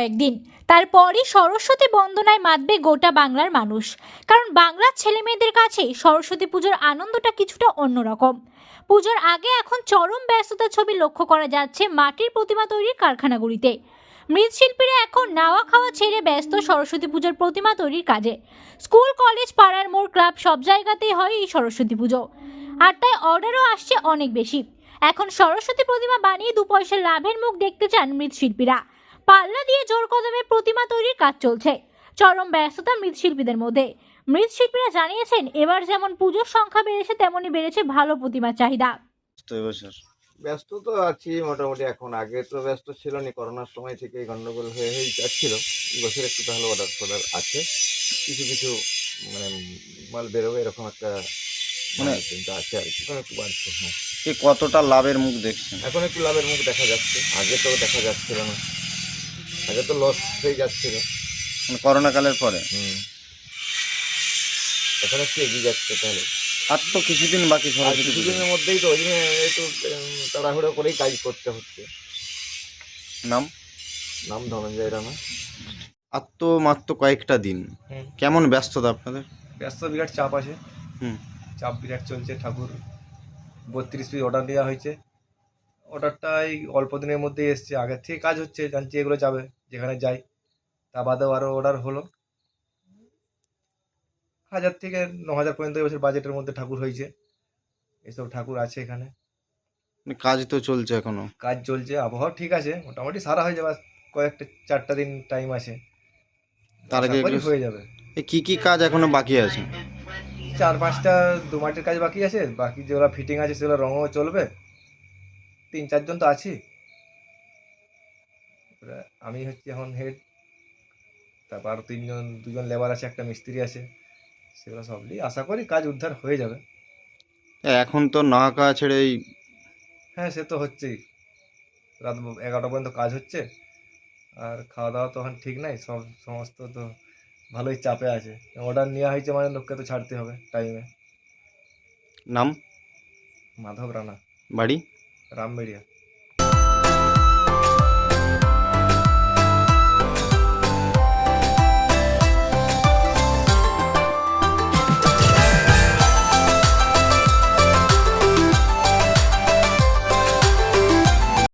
কয়েকদিন। তারপরই সরস্বতী বন্দনায় মাতবে গোটা বাংলার মানুষ। কারণ বাংলার ছেলেমেয়েদের কাছে সরস্বতী পুজোর আনন্দটা কিছুটা অন্যরকম। পুজোর আগে এখন চরম ব্যস্ততার ছবি লক্ষ্য করা যাচ্ছে মাটির প্রতিমা তৈরির কারখানাগুলিতে। মৃৎশিল্পীরা এখন নাওয়া খাওয়া ছেড়ে ব্যস্ত সরস্বতী পুজোর প্রতিমা তৈরির কাজে। স্কুল, কলেজ, পাড়ার মোড়, ক্লাব সব জায়গাতেই হয় এই সরস্বতী পুজো। আর তাই অর্ডারও আসছে অনেক বেশি। এখন সরস্বতী প্রতিমা বানিয়ে দু পয়সা লাভের মুখ দেখতে চান মৃৎশিল্পীরা। পাল্লা দিয়ে জোর কদমে প্রতিমা তৈরির কাজ চলছে। চরম ব্যস্ততা মৃৎশিল্পীদের মধ্যে। মৃৎশিল্পীরা জানিয়েছেন এবার যেমন পুজোর সংখ্যা বেড়েছে তেমনই বেড়েছে ভালো প্রতিমার চাহিদা। ব্যস্ত তো আছি মোটামুটি এখন। আগে তো ব্যস্ত ছিল না করোনার সময় থেকে গন্ডগোল হয়ে হয়ে যাচ্ছিল। বছর একটু তাহলে অর্ডার ফর্ডার আছে। কিছু কিছু মানে মাল বেরোবে এরকম একটা মানে মানে- চিন্তা আছে আর কি। একটু বাড়ছে হ্যাঁ। কি কতটা লাভের মুখ দেখছেন? এখন একটু লাভের মুখ দেখা যাচ্ছে। আগে তো দেখা যাচ্ছিল না। আগে তো লস হয়ে যাচ্ছিল। মানে করোনা কালের পরে। হুম। এখন একটু এগিয়ে যাচ্ছে তাহলে? আর তো কিছুদিন বাকি কিছুদিনের মধ্যেই তো ওই জন্য একটু তাড়াহুড়ো করেই কাজ করতে হচ্ছে। নাম? নাম ধনঞ্জয় রানা। আর তো মাত্র কয়েকটা দিন। কেমন ব্যস্ততা আপনাদের? ব্যস্ত বিরাট চাপ আছে। হুম। চাপ বিরাট চলছে ঠাকুর বত্রিশ পিস অর্ডার দেওয়া হয়েছে। অর্ডারটা এই অল্প দিনের মধ্যেই এসছে। আগের থেকে কাজ হচ্ছে জানছি এগুলো যাবে যেখানে যাই। তা বাদেও আরও অর্ডার হলো। হাজার থেকে ন হাজার পর্যন্ত এবছর বাজেটের মধ্যে ঠাকুর হয়েছে। এসব ঠাকুর আছে এখানে। মানে কাজ তো চলছে এখনও। কাজ চলছে আবহাওয়া ঠিক আছে মোটামুটি সারা হয়ে যাবে। কয়েকটা চারটা দিন টাইম আছে। তার আগে হয়ে যাবে। কি কি কাজ এখনও বাকি আছে? চার পাঁচটা দু মাটির কাজ বাকি আছে। বাকি যেগুলো ফিটিং আছে সেগুলো রঙও চলবে। তিন চারজন তো আছি। আমি হচ্ছি এখন হেড তারপর আরও তিনজন দুজন লেবার আছে একটা মিস্ত্রি আছে। সেগুলো সব নিয়ে আশা করি কাজ উদ্ধার হয়ে যাবে। এখন তো নাহাকা ছেড়ে এই হ্যাঁ সে তো হচ্ছেই। রাত এগারোটা পর্যন্ত কাজ হচ্ছে। আর খাওয়া দাওয়া তো এখন ঠিক নাই সব সমস্ত তো ভালোই চাপে আছে। অর্ডার নেওয়া হয়েছে মানে লোককে তো ছাড়তে হবে টাইমে নাম? মাধব রানা। বাড়ি? राम मीडिया।